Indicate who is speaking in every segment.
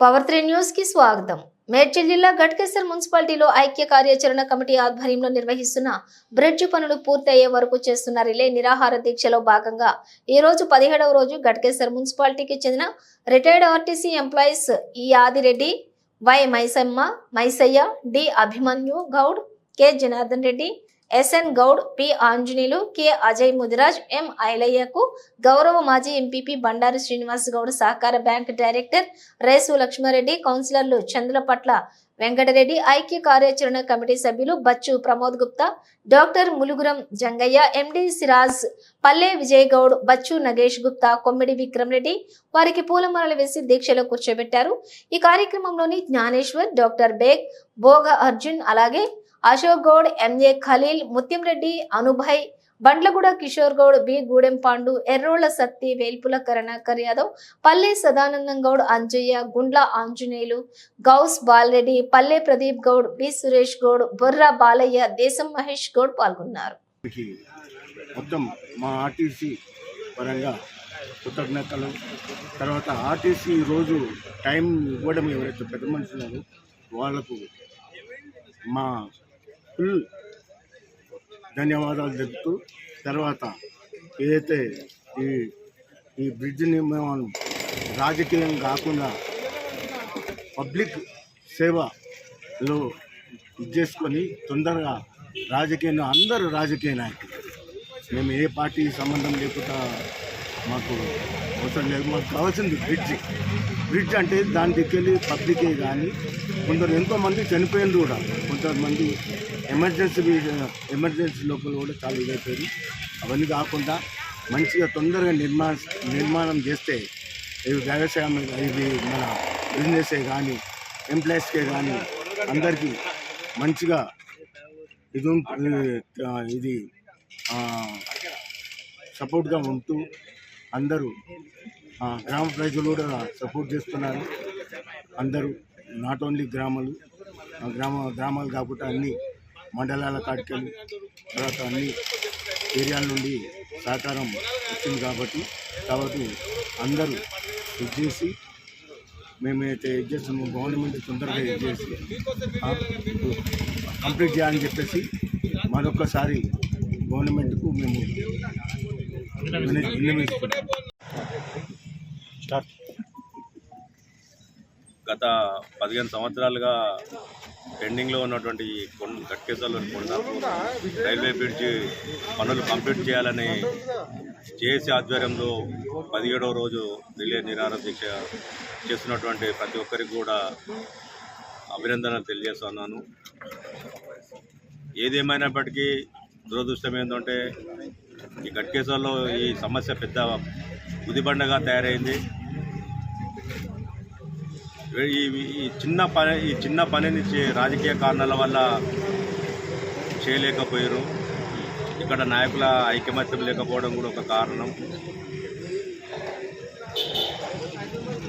Speaker 1: Power three న్యూస్కి స్వాగతం. మేడ్చల్ జిల్లా గట్కేసర్ మున్సిపాలిటీలో ఐక్య కార్యాచరణ కమిటీ ఆధ్వర్యంలో నిర్వహిస్తున్న బ్రిడ్జ్ పనులు పూర్తయ్యే వరకు చేస్తున్న రిలే నిరాహార దీక్షలో భాగంగా ఈ రోజు పదిహేడవ రోజు గట్కేసర్ మున్సిపాలిటీకి చెందిన రిటైర్డ్ ఆర్టీసీ ఎంప్లాయీస్ ఈ Adi Reddy Y Maisamma Maisaiah D Abhimanyu Goud K Janardhan Reddy SN Goud P Anjaneyulu K Ajay Mudiraj M ఐలయ్యకు గౌరవ మాజీ ఎంపీపీ బండారు శ్రీనివాస్ గౌడ్ సహకార బ్యాంక్ డైరెక్టర్ రేసు లక్ష్మారెడ్డి కౌన్సిలర్లు చంద్రపట్ల వెంకటరెడ్డి ఐక్య కార్యాచరణ కమిటీ సభ్యులు బచ్చు ప్రమోద్ గుప్తా డాక్టర్ ములుగురం జంగయ్య ఎండి సిరాజ్ పల్లె విజయ్ గౌడ్ బచ్చు నగేష్ గుప్తా కొమ్మిడి విక్రమ్ రెడ్డి వారికి పూలమాలలు వేసి దీక్షలో కూర్చోబెట్టారు. ఈ కార్యక్రమంలోని జ్ఞానేశ్వర్ డాక్టర్ బేగ్ భోగ అర్జున్ అలాగే Ashok Goud M A Khaleel Muthyamreddy Anubhay Bandlaguda Kishore Goud B Gudem Pandu Errolla Satti Velpula Karunakar Yadav Palle Sadanandam Goud Anjaiah Gundla Anjaneyulu Gous Bala Reddy Palle Pradeep Goud B Suresh Goud Borra Balaiah దేశం మహేష్ గౌడ్ పాల్గొన్నారు.
Speaker 2: మొత్తం మా RTC పరంగా కృతజ్ఞతలు. తర్వాత RTC రోజు time ఇవ్వడం ఎవరైతే పెద్ద మనుషులు వాళ్ళకు మా ఫుల్ ధన్యవాదాలు చెబుతూ తర్వాత ఏదైతే ఈ ఈ బ్రిడ్జ్ని మేము రాజకీయం కాకుండా పబ్లిక్ సేవలో ఇది చేసుకొని తొందరగా రాజకీయంలో అందరూ రాజకీయ నాయకులు. మేము ఏ పార్టీ సంబంధం లేకుండా మాకు అవసరం లేదు. మాకు కావాల్సింది బ్రిడ్జ్. బ్రిడ్జ్ అంటే దాని దగ్గరికి పబ్లికే కానీ కొందరు ఎంతోమంది చనిపోయింది కూడా. కొంతమంది ఎమర్జెన్సీ ఎమర్జెన్సీ లోపల కూడా చాలా ఇదైపోయింది. అవన్నీ కాకుండా మంచిగా తొందరగా నిర్మాణ నిర్మాణం చేస్తే ఇవి వ్యవసాయం ఇది మన బిజినెసే కానీ ఎంప్లాయీస్కే కానీ అందరికీ మంచిగా ఇది ఇది సపోర్ట్గా ఉంటూ అందరూ ఆ, గ్రామ ప్రజలు కూడా సపోర్ట్ చేస్తున్నారు. అందరూ నాట్ ఓన్లీ గ్రామాలు ఆ, గ్రామ గ్రామాలు కాకుండా అన్ని మండలాల కాటికెళ్ళి తర్వాత అన్ని ఏరియాల నుండి సహకారం వచ్చింది కాబట్టి కాబట్టి అందరూ ఇది చేసి మేమైతే ఇది చేస్తున్నాం గవర్నమెంట్ తొందరగా ఇది చేసి కంప్లీట్ చేయాలని చెప్పేసి మరొకసారి గవర్నమెంట్కు మేము
Speaker 3: గత పదిహేను సంవత్సరాలుగా పెండింగ్లో ఉన్నటువంటి ఈ కొండ గట్కేశ్వర్లోని కొండాపూర్ రైల్వే బ్రిడ్జి పనులు కంప్లీట్ చేయాలని జేఏసీ ఆధ్వర్యంలో పదిహేడవ రోజు రిలే నిరాహార దీక్ష చేస్తున్నటువంటి ప్రతి ఒక్కరికి కూడా అభినందనలు తెలియజేస్తున్నాను. ఏదేమైనప్పటికీ దురదృష్టం ఏంటంటే ఈ గట్కేశ్వర్లో ఈ సమస్య పెద్ద ఉదిబండగా తయారైంది. ఈ ఈ చిన్న పని ఈ చిన్న పనిని రాజకీయ కారణాల వల్ల చేయలేకపోయారు. ఇక్కడ నాయకుల ఐకమత్యం లేకపోవడం కూడా ఒక కారణం.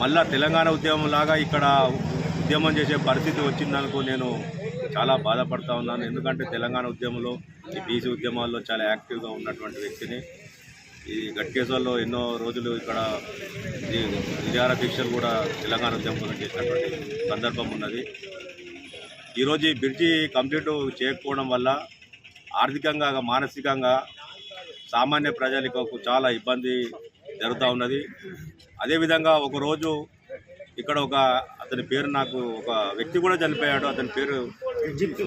Speaker 3: మళ్ళా తెలంగాణ ఉద్యమం లాగా ఇక్కడ ఉద్యమం చేసే పరిస్థితి వచ్చిందనుకో నేను చాలా బాధపడతా ఉన్నాను. ఎందుకంటే తెలంగాణ ఉద్యమంలో ఈ బీసీ ఉద్యమాల్లో చాలా యాక్టివ్గా ఉన్నటువంటి వ్యక్తిని. ఈ గట్కేశ్వర్లో ఎన్నో రోజులు ఇక్కడ ఈ నిజార దీక్షలు కూడా తెలంగాణ ఉద్యమం చేసినటువంటి సందర్భం ఉన్నది. ఈరోజు ఈ బ్రిడ్జి కంప్లీట్ చేయకపోవడం వల్ల ఆర్థికంగా మానసికంగా సామాన్య ప్రజలకు చాలా ఇబ్బంది జరుగుతూ ఉన్నది. అదేవిధంగా ఒకరోజు ఇక్కడ ఒక అతని పేరు నాకు ఒక వ్యక్తి కూడా చనిపోయాడు. అతని పేరు జిత్తు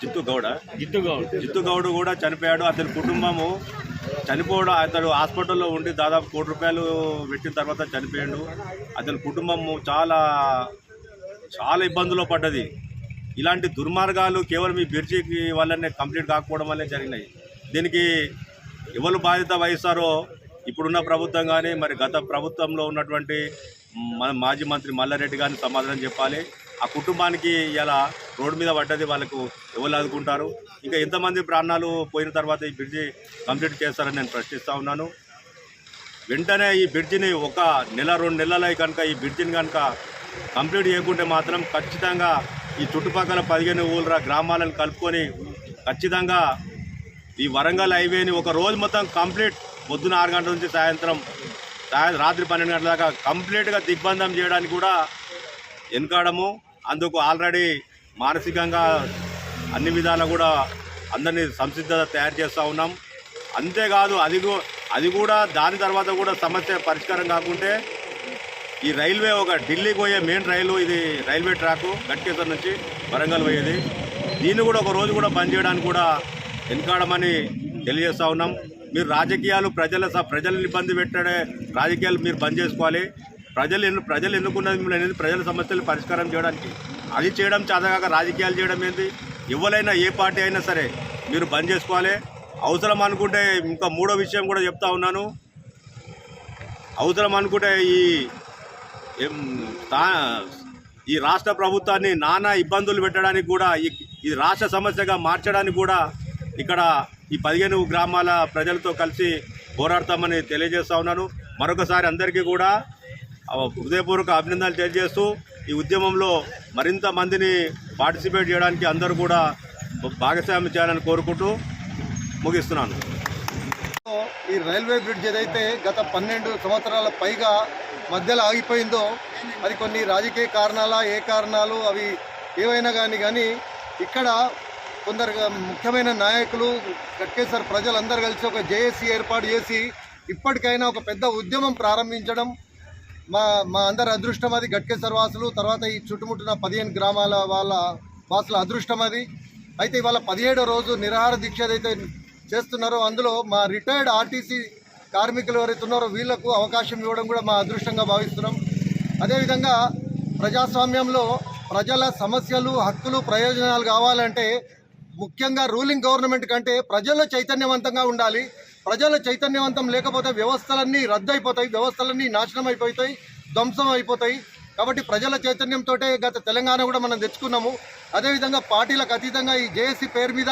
Speaker 3: జిత్తు గౌడ. జిత్తు గౌడ్. జిత్తు గౌడ్ కూడా చనిపోయాడు. అతని కుటుంబము చనిపోవడం అతడు హాస్పిటల్లో ఉండి దాదాపు కోటి రూపాయలు పెట్టిన తర్వాత చనిపోయాడు. అతని కుటుంబము చాలా చాలా ఇబ్బందుల్లో పడ్డది. ఇలాంటి దుర్మార్గాలు కేవలం ఈ బ్రిడ్జికి వల్లనే కంప్లీట్ కాకపోవడం వల్లే జరిగినాయి. దీనికి ఎవరు బాధ్యత వహిస్తారో ఇప్పుడున్న ప్రభుత్వం కానీ మరి గత ప్రభుత్వంలో ఉన్నటువంటి మన మాజీ మంత్రి మల్లారెడ్డి గారిని సమాధానం చెప్పాలి. ఆ కుటుంబానికి ఇలా రోడ్డు మీద పడ్డది వాళ్ళకు ఎవరు ఆదుకుంటారు? ఇంకా ఎంతమంది ప్రాణాలు పోయిన తర్వాత ఈ బ్రిడ్జి కంప్లీట్ చేస్తారని నేను ప్రశ్నిస్తూ ఉన్నాను. వెంటనే ఈ బ్రిడ్జిని ఒక నెల రెండు నెలలై కనుక ఈ బ్రిడ్జిని కనుక కంప్లీట్ చేయకుంటే మాత్రం ఖచ్చితంగా ఈ చుట్టుపక్కల పదిహేను ఊళ్ళ గ్రామాలను కలుపుకొని ఖచ్చితంగా ఈ వరంగల్ హైవేని ఒక రోజు మొత్తం కంప్లీట్ పొద్దున ఆరు గంటల నుంచి సాయంత్రం రాత్రి పన్నెండు గంటల దాకా కంప్లీట్గా దిగ్బంధం చేయడానికి కూడా వెనుకాడము. అందుకు ఆల్రెడీ మానసికంగా అన్ని విధాలు కూడా అందరినీ సంసిద్ధత తయారు చేస్తూ ఉన్నాం. అంతేకాదు అది అది కూడా దాని తర్వాత కూడా సమస్య పరిష్కారం కాకుంటే ఈ రైల్వే ఒక ఢిల్లీకి పోయే మెయిన్ రైలు ఇది రైల్వే ట్రాక్ గట్కేశ్వర్ నుంచి వరంగల్ పోయేది. దీన్ని కూడా ఒక రోజు కూడా బంద్ చేయడానికి కూడా వెనుకాడమని తెలియజేస్తూ ఉన్నాం. మీరు రాజకీయాలు ప్రజల స- ప్రజలను ఇబ్బంది పెట్టడే రాజకీయాలు మీరు బంద్ చేసుకోవాలి. ప్రజలు ఎన్ను ప్రజలు ఎన్నుకున్నది మిమ్మల్ని అనేది ప్రజల సమస్యలు పరిష్కారం చేయడానికి. అది చేయడం చేతగాక రాజకీయాలు చేయడం ఏంది? ఎవరైనా ఏ పార్టీ అయినా సరే మీరు బంద్ చేసుకోవాలి. అవసరం అనుకుంటే ఇంకా మూడో విషయం కూడా చెప్తా ఉన్నాను. అవసరం అనుకుంటే ఈ తా- ఈ రాష్ట్ర ప్రభుత్వాన్ని నానా ఇబ్బందులు పెట్టడానికి కూడా ఈ ఈ రాష్ట్ర సమస్యగా మార్చడానికి కూడా ఇక్కడ ఈ పదిహేను గ్రామాల ప్రజలతో కలిసి పోరాడతామని తెలియజేస్తా ఉన్నాను. మరొకసారి అందరికీ కూడా హృదయపూర్వక అభినందనలు తెలియజేస్తూ ఈ ఉద్యమంలో మరింత మందిని పార్టిసిపేట్ చేయడానికి అందరూ కూడా భాగస్వామ్యం చేయాలని కోరుకుంటూ ముగిస్తున్నాను.
Speaker 4: ఈ రైల్వే బ్రిడ్జ్ ఏదైతే గత పన్నెండు సంవత్సరాల పైగా మధ్యలో ఆగిపోయిందో అది కొన్ని రాజకీయ కారణాల ఏ కారణాలు అవి ఏవైనా కానీ కానీ ఇక్కడ కొందరు ముఖ్యమైన నాయకులు గట్కేసర్ ప్రజలందరూ కలిసి ఒక జేఏసీ ఏర్పాటు చేసి ఇప్పటికైనా ఒక పెద్ద ఉద్యమం ప్రారంభించడం మా మా అందరి అదృష్టం అది గట్కేశ్వర వాసులు తర్వాత ఈ చుట్టుముట్టిన పదిహేను గ్రామాల వాళ్ళ వాసుల అదృష్టం అది. అయితే ఇవాళ పదిహేడో రోజు నిరాహార దీక్ష ఏదైతే చేస్తున్నారో అందులో మా రిటైర్డ్ ఆర్టీసీ కార్మికులు ఎవరైతే ఉన్నారో వీళ్ళకు అవకాశం ఇవ్వడం కూడా మా అదృష్టంగా భావిస్తున్నాం. అదేవిధంగా ప్రజాస్వామ్యంలో ప్రజల సమస్యలు హక్కులు ప్రయోజనాలు కావాలంటే ముఖ్యంగా రూలింగ్ గవర్నమెంట్ కంటే ప్రజలు చైతన్యవంతంగా ఉండాలి. ప్రజలు చైతన్యవంతం లేకపోతే వ్యవస్థలన్నీ రద్దయిపోతాయి వ్యవస్థలన్నీ నాశనం అయిపోతాయి ధ్వంసం అయిపోతాయి కాబట్టి ప్రజల చైతన్యంతో గత తెలంగాణ కూడా మనం తెచ్చుకున్నాము. అదేవిధంగా పార్టీలకు అతీతంగా ఈ జేఏసీ పేరు మీద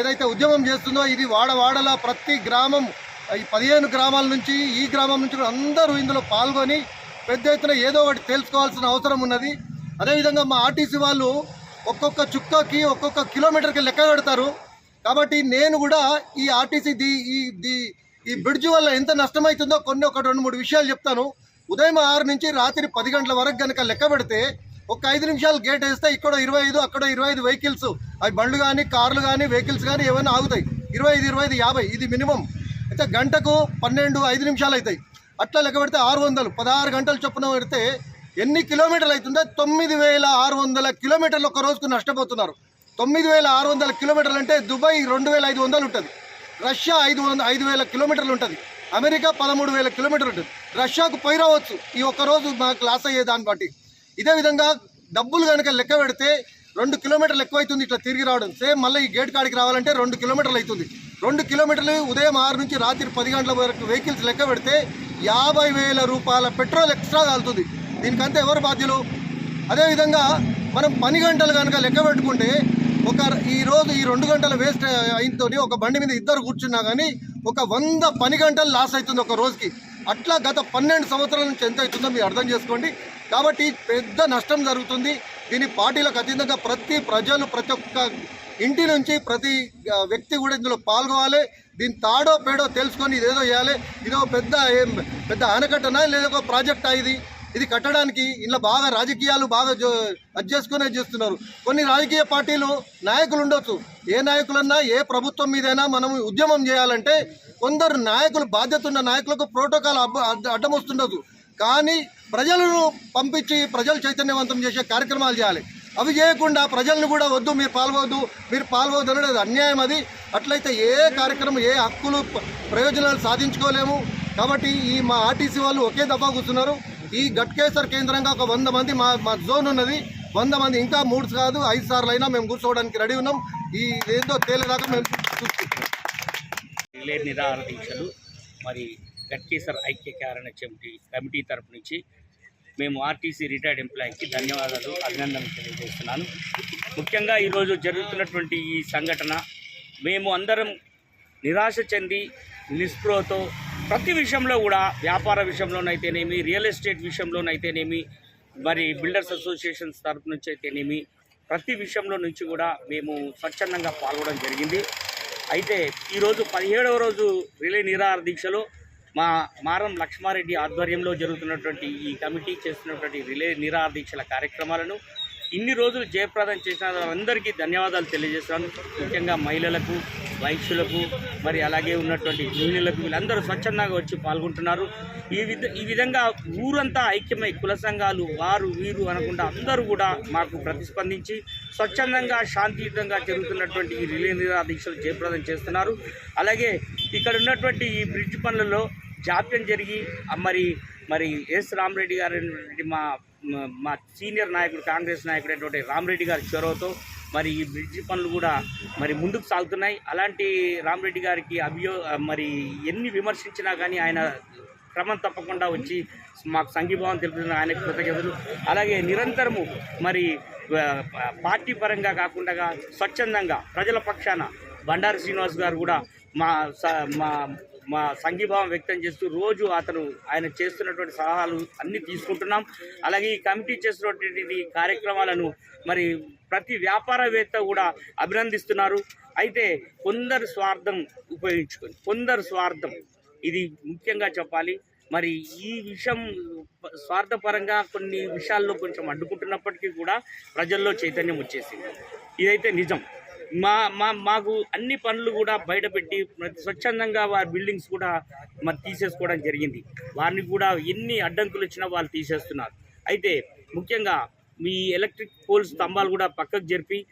Speaker 4: ఏదైతే ఉద్యమం చేస్తుందో ఇది వాడవాడల ప్రతి గ్రామం ఈ పదిహేను గ్రామాల నుంచి ఈ గ్రామం నుంచి కూడా అందరూ ఇందులో పాల్గొని పెద్ద ఎత్తున ఏదో ఒకటి తెలుసుకోవాల్సిన అవసరం ఉన్నది. అదేవిధంగా మా ఆర్టీసీ వాళ్ళు ఒక్కొక్క చుక్కకి ఒక్కొక్క కిలోమీటర్కి లెక్క పెడతారు కాబట్టి నేను కూడా ఈ ఆర్టీసీ ది ఈ ది ఈ బ్రిడ్జ్ వల్ల ఎంత నష్టమవుతుందో కొన్ని ఒక రెండు మూడు విషయాలు చెప్తాను. ఉదయం ఆరు నుంచి రాత్రి పది గంటల వరకు కనుక లెక్క పెడితే ఒక ఐదు నిమిషాలు గేట్ వేస్తే ఇక్కడ ఇరవై ఐదు అక్కడ ఇరవై ఐదు వెహికల్స్ అవి బండ్లు కానీ కార్లు కానీ వెహికల్స్ కానీ ఏమైనా ఆగుతాయి. ఇరవై ఐదు ఇరవై ఐదు యాభై ఇది మినిమం. అయితే గంటకు పన్నెండు ఐదు నిమిషాలు అవుతాయి. అట్లా లెక్క పెడితే ఆరు వందలు. పదహారు గంటలు చొప్పున పెడితే ఎన్ని కిలోమీటర్లు అవుతుందో తొమ్మిది వేల ఆరు వందల కిలోమీటర్లు ఒక రోజుకు నష్టపోతున్నారు. తొమ్మిది వేల ఆరు వందల కిలోమీటర్లు అంటే దుబాయ్ రెండు వేల ఐదు వందలు ఉంటుంది. రష్యా ఐదు వంద ఐదు వేల కిలోమీటర్లు ఉంటుంది. అమెరికా పదమూడు వేల కిలోమీటర్లు ఉంటుంది. రష్యాకు పోయి రావచ్చు. ఈ ఒక్క రోజు మాకు లాస్ అయ్యే దాన్ని బట్టి. ఇదే విధంగా డబ్బులు కనుక లెక్క పెడితే రెండు కిలోమీటర్లు ఎక్కువైతుంది అవుతుంది ఇట్లా తిరిగి రావడం. సేమ్ మళ్ళీ ఈ గేట్ కాడికి రావాలంటే రెండు కిలోమీటర్లు అవుతుంది. రెండు కిలోమీటర్లు ఉదయం ఆరు నుంచి రాత్రి పది గంటల వరకు వెహికల్స్ లెక్క పెడితే యాభై వేల రూపాయల పెట్రోల్ ఎక్స్ట్రా కాలుతుంది. దీనికంతా ఎవరు బాధ్యులు? అదేవిధంగా మనం పని గంటలు కనుక లెక్క పెట్టుకుంటే ఒక ఈ రోజు ఈ రెండు గంటల వేస్ట్ అయినతో ఒక బండి మీద ఇద్దరు కూర్చున్నా కానీ ఒక వంద పని గంటలు లాస్ అవుతుంది ఒక రోజుకి. అట్లా గత పన్నెండు సంవత్సరాల నుంచి ఎంత అవుతుందో మీరు అర్థం చేసుకోండి. కాబట్టి పెద్ద నష్టం జరుగుతుంది. దీని పార్టీలకు అతీతంగా ప్రతి ప్రజలు ప్రతి ఒక్క ఇంటి నుంచి ప్రతి వ్యక్తి కూడా ఇందులో పాల్గొవాలి. దీని తాడో పేడో తెలుసుకొని ఇదేదో చేయాలి. ఇదో పెద్ద ఏం పెద్ద ఆనకట్టనా? లేదా ఒక ప్రాజెక్టా ఇది? ఇది కట్టడానికి ఇలా బాగా రాజకీయాలు బాగా జో చేస్తున్నారు. కొన్ని రాజకీయ పార్టీలు నాయకులు ఉండొచ్చు. ఏ నాయకులన్నా ఏ ప్రభుత్వం మీదైనా మనం ఉద్యమం చేయాలంటే కొందరు నాయకులు బాధ్యత ఉన్న నాయకులకు ప్రోటోకాల్ అబ్బ- అడ్డం వస్తుండదు కానీ ప్రజలను పంపించి ప్రజలు చైతన్యవంతం చేసే కార్యక్రమాలు చేయాలి. అవి చేయకుండా ప్రజలను కూడా వద్దు మీరు పాల్గొవద్దు మీరు పాల్గొవద్దు అనేది అన్యాయం అది. అట్లయితే ఏ కార్యక్రమం ఏ హక్కులు ప్రయోజనాలు సాధించుకోలేము. కాబట్టి ఈ మా ఆర్టీసీ వాళ్ళు ఒకే దఫా కూర్చున్నారు. ఈ గట్కేసర్ కేంద్రంగా ఒక వంద మంది మా మా జోన్ ఉన్నది. వంద మంది ఇంకా మూడు కాదు ఐదు సార్లు అయినా మేము కూర్చోవడానికి రెడీ ఉన్నాం. ఈ ఏదో తేలేదాకా మేము చూసుకుంటాం.
Speaker 5: రిలే నిరాహార దీక్షలు మరి గట్కేసర్ ఐక్య కారణ కమిటీ కమిటీ తరపు నుంచి మేము ఆర్టీసీ రిటైర్డ్ ఎంప్లాయీకి ధన్యవాదాలు అభినందనలు తెలియజేస్తున్నాను. ముఖ్యంగా ఈరోజు జరుగుతున్నటువంటి ఈ సంఘటన మేము అందరం నిరాశ చెంది నిస్పృహతో ప్రతి విషయంలో కూడా వ్యాపార విషయంలోనైతేనేమి రియల్ ఎస్టేట్ విషయంలోనైతేనేమి మరి బిల్డర్స్ అసోసియేషన్స్ తరపు నుంచి అయితేనేమి ప్రతి విషయంలో నుంచి కూడా మేము స్వచ్ఛందంగా పాల్గొనడం జరిగింది. అయితే ఈరోజు పదిహేడవ రోజు రిలే నిరాహార దీక్షలో మా మారం లక్ష్మారెడ్డి ఆధ్వర్యంలో జరుగుతున్నటువంటి ఈ కమిటీ చేస్తున్నటువంటి రిలే నిరాహార దీక్షల కార్యక్రమాలను ఇన్ని రోజులు జయప్రదం చేసిన వారందరికీ ధన్యవాదాలు తెలియజేస్తున్నాను. ముఖ్యంగా మహిళలకు వైశ్యులకు మరి అలాగే ఉన్నటువంటి గృహిణులకు వీళ్ళందరూ స్వచ్ఛందంగా వచ్చి పాల్గొంటున్నారు. ఈ విధ ఈ విధంగా ఊరంతా ఐక్యమై కుల సంఘాలు వారు వీరు అనకుండా అందరూ కూడా మాకు ప్రతిస్పందించి స్వచ్ఛందంగా శాంతియుతంగా జరుగుతున్నటువంటి ఈ రిలే దీక్షలు జయప్రదం చేస్తున్నారు. అలాగే ఇక్కడ ఉన్నటువంటి ఈ బ్రిడ్జ్ పనులలో జాప్యం జరిగి మరి మరి ఎస్ రామరెడ్డి గారు అనేటువంటి మా మా- మా సీనియర్ నాయకుడు కాంగ్రెస్ నాయకుడు అయినటువంటి రామరెడ్డి గారి చొరవతో మరి ఈ బ్రిడ్జ్ పనులు కూడా మరి ముందుకు సాగుతున్నాయి. అలాంటి రామరెడ్డి గారికి అభియో మరి ఎన్ని విమర్శించినా కానీ ఆయన క్రమం తప్పకుండా వచ్చి మాకు సంఘీభావం తెలుపుతున్న ఆయన కృతజ్ఞతలు. అలాగే నిరంతరము మరి పార్టీ పరంగా కాకుండా స్వచ్ఛందంగా ప్రజల పక్షాన బండారు శ్రీనివాస్ గారు కూడా మా స- మా మా సంఘీభావం వ్యక్తం చేస్తూ రోజు అతను ఆయన చేస్తున్నటువంటి సలహాలు అన్నీ తీసుకుంటున్నాం. అలాగే ఈ కమిటీ చేస్తున్నటువంటి కార్యక్రమాలను మరి ప్రతి వ్యాపారవేత్త కూడా అభినందిస్తున్నారు. అయితే కొందరు స్వార్థం ఉపయోగించుకొని కొందరు స్వార్థం ఇది ముఖ్యంగా చెప్పాలి. మరి ఈ విషయం స్వార్థపరంగా కొన్ని విషయాల్లో కొంచెం అడ్డుకుంటున్నప్పటికీ కూడా ప్రజల్లో చైతన్యం వచ్చేసింది. ఇదైతే నిజం. మా మా మాకు అన్ని పనులు కూడా బయటపెట్టి స్వచ్ఛందంగా వారి బిల్డింగ్స్ కూడా మరి తీసేసుకోవడం జరిగింది. వారిని కూడా ఎన్ని అడ్డంకులు వచ్చినా వాళ్ళు తీసేస్తున్నారు. అయితే ముఖ్యంగా మీ ఎలక్ట్రిక్ పోల్ స్తంభాలు కూడా పక్కకు జరిపి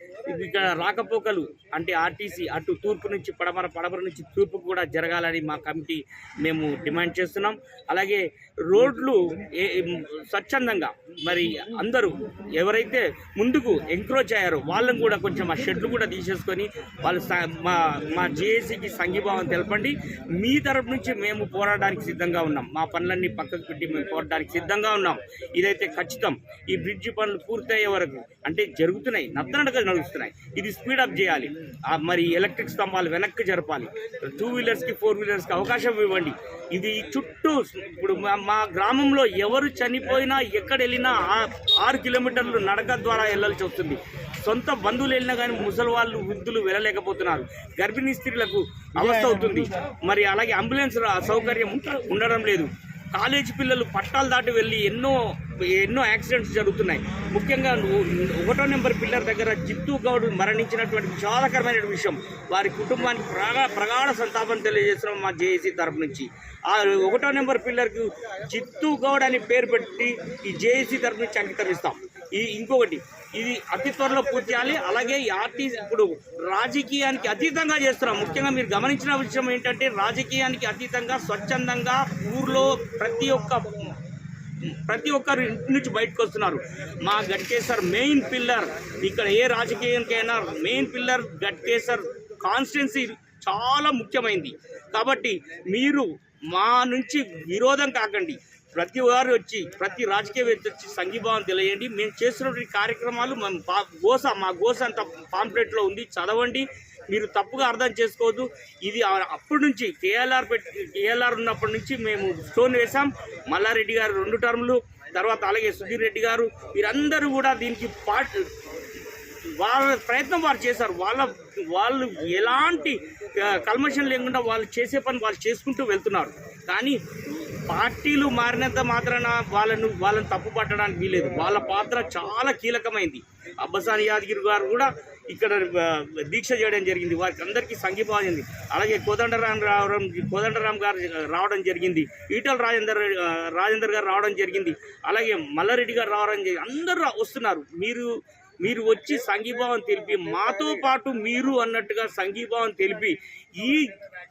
Speaker 5: ఇక్కడ రాకపోకలు అంటే ఆర్టీసీ అటు తూర్పు నుంచి పడమర పడమర నుంచి తూర్పుకు కూడా జరగాలని మా కమిటీ మేము డిమాండ్ చేస్తున్నాం. అలాగే రోడ్లు ఏ- స్వచ్ఛందంగా మరి అందరూ ఎవరైతే ముందుకు ఎంక్రోచ్ అయ్యారో వాళ్ళని కూడా కొంచెం ఆ షెడ్లు కూడా తీసేసుకొని వాళ్ళు మా మా జేఏసీకి సంఘీభావం తెలపండి. మీ తరపు నుంచి మేము పోరాడడానికి సిద్ధంగా ఉన్నాం. మా పనులన్నీ పక్కకు పెట్టి మేము పోరాడడానికి సిద్ధంగా ఉన్నాం. ఇదైతే ఖచ్చితం. ఈ బ్రిడ్జి పనులు పూర్తయ్యే వరకు అంటే జరుగుతున్నాయి నత్తనడక నడుస్తున్నాయి. ఇది స్పీడప్ చేయాలి. మరి ఎలక్ట్రిక్ స్తంభాలు వెనక్కి జరపాలి. టూ వీలర్స్కి ఫోర్ వీలర్స్కి అవకాశం ఇవ్వండి. ఇది చుట్టూ ఇప్పుడు మా మా గ్రామంలో ఎవరు చనిపోయినా ఎక్కడ వెళ్ళినా ఆ- ఆరు కిలోమీటర్లు నడక ద్వారా వెళ్ళాల్సి వస్తుంది. సొంత బంధువులు వెళ్ళినా కానీ ముసలి వాళ్ళు వృద్ధులు వెళ్ళలేకపోతున్నారు. గర్భిణీ స్త్రీలకు అవస్థ అవుతుంది. మరి అలాగే అంబులెన్స్ సౌకర్యం ఉండడం లేదు. కాలేజీ పిల్లలు పట్టాలు దాటి వెళ్ళి ఎన్నో ఎన్నో యాక్సిడెంట్స్ జరుగుతున్నాయి. ముఖ్యంగా ఒకటో నెంబర్ పిల్లర్ దగ్గర జిత్తు గౌడ్ మరణించినటువంటి విషాదకరమైన విషయం. వారి కుటుంబానికి ప్రగా ప్రగాఢ సంతాపం తెలియజేస్తున్నాం మా జేఏసీ తరపు నుంచి. ఆ ఒకటో నెంబర్ పిల్లర్కు జిత్తు గౌడ్ అని పేరు పెట్టి ఈ జేఏసీ తరపు నుంచి అంకితం ఇస్తాం ఈ ఇంకొకటి ఇది అతి త్వరలో పూర్తి చేయాలి. అలాగే ఈ ఆర్టీసీ ఇప్పుడు రాజకీయానికి అతీతంగా చేస్తున్నాం. ముఖ్యంగా మీరు గమనించిన విషయం ఏంటంటే రాజకీయానికి అతీతంగా స్వచ్ఛందంగా ఊర్లో ప్రతి ఒక్క ప్రతి ఒక్కరు ఇంటి నుంచి బయటకు వస్తున్నారు. మా గట్కేసర్ మెయిన్ పిల్లర్ ఇక్కడ ఏ రాజకీయానికైనా మెయిన్ పిల్లర్ గట్కేసర్ కాన్స్టిట్యున్సీ చాలా ముఖ్యమైనది కాబట్టి మీరు మా నుంచి విరోధం కాకండి. ప్రతి వారు వచ్చి ప్రతి రాజకీయవేత్త వచ్చి సంఘీభావం తెలియండి మేము చేస్తున్నటువంటి కార్యక్రమాలు మేము గోస మా గోస అంత పాంప్లెట్లో ఉంది. చదవండి. మీరు తప్పుగా అర్థం చేసుకోవద్దు. ఇది అప్పటి నుంచి కేఎల్ఆర్ పెట్టి కేఎల్ఆర్ ఉన్నప్పటి నుంచి మేము స్టోన్ వేసాం మల్లారెడ్డి గారు రెండు టర్ములు తర్వాత అలాగే సుధీర్ రెడ్డి గారు వీరందరూ కూడా దీనికి పార్ట్ వాళ్ళ ప్రయత్నం వారు చేశారు. వాళ్ళ వాళ్ళు ఎలాంటి ఆ, కల్మషం లేకుండా వాళ్ళు చేసే పని వాళ్ళు చేసుకుంటూ వెళ్తున్నారు. కానీ పార్టీలు మారినంత మాత్రాన వాళ్ళను వాళ్ళని తప్పు పట్టడానికి వీలేదు. వాళ్ళ పాత్ర చాలా కీలకమైంది. అబ్బసాని యాదగిరి గారు కూడా ఇక్కడ దీక్ష చేయడం జరిగింది. వారికి అందరికీ సంఘీభావం అలాగే కోదండరాం రావడం కోదండరాం గారు రావడం జరిగింది. ఈటల రాజేందర్ రాజేందర్ గారు రావడం జరిగింది. అలాగే మల్లారెడ్డి గారు రావడం జరిగింది. అందరూ వస్తున్నారు. మీరు మీరు వచ్చి సంఘీభావం తెలిపి మాతో పాటు మీరు అన్నట్టుగా సంఘీభావం తెలిపి ఈ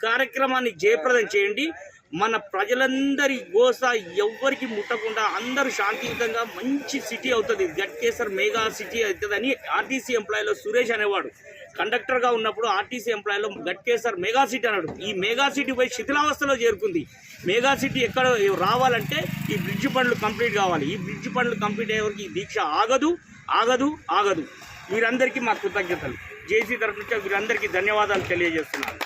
Speaker 5: కార్యక్రమాన్ని జయప్రదం చేయండి. మన ప్రజలందరి గోస ఎవ్వరికి ముట్టకుండా అందరూ శాంతియుతంగా మంచి సిటీ అవుతుంది. గట్కేసర్ మెగా సిటీ అవుతుందని ఆర్టీసీ ఎంప్లాయీలో సురేష్ అనేవాడు. కండక్టర్గా ఉన్నప్పుడు ఆర్టీసీ ఎంప్లాయీలో గట్కేసర్ మెగా సిటీ అన్నాడు. ఈ మెగా సిటీ పోయి శిథిలావస్థలో చేరుకుంది. మెగా సిటీ ఎక్కడ రావాలంటే ఈ బ్రిడ్జ్ పనులు కంప్లీట్ కావాలి. ఈ బ్రిడ్జ్ పనులు కంప్లీట్ అయ్యే వరకు ఈ దీక్ష ఆగదు ఆగదు ఆగదు. వీరందరికీ మా కృతజ్ఞతలు. జేసీ తరఫు నుంచి వీరందరికీ ధన్యవాదాలు తెలియజేస్తున్నాను.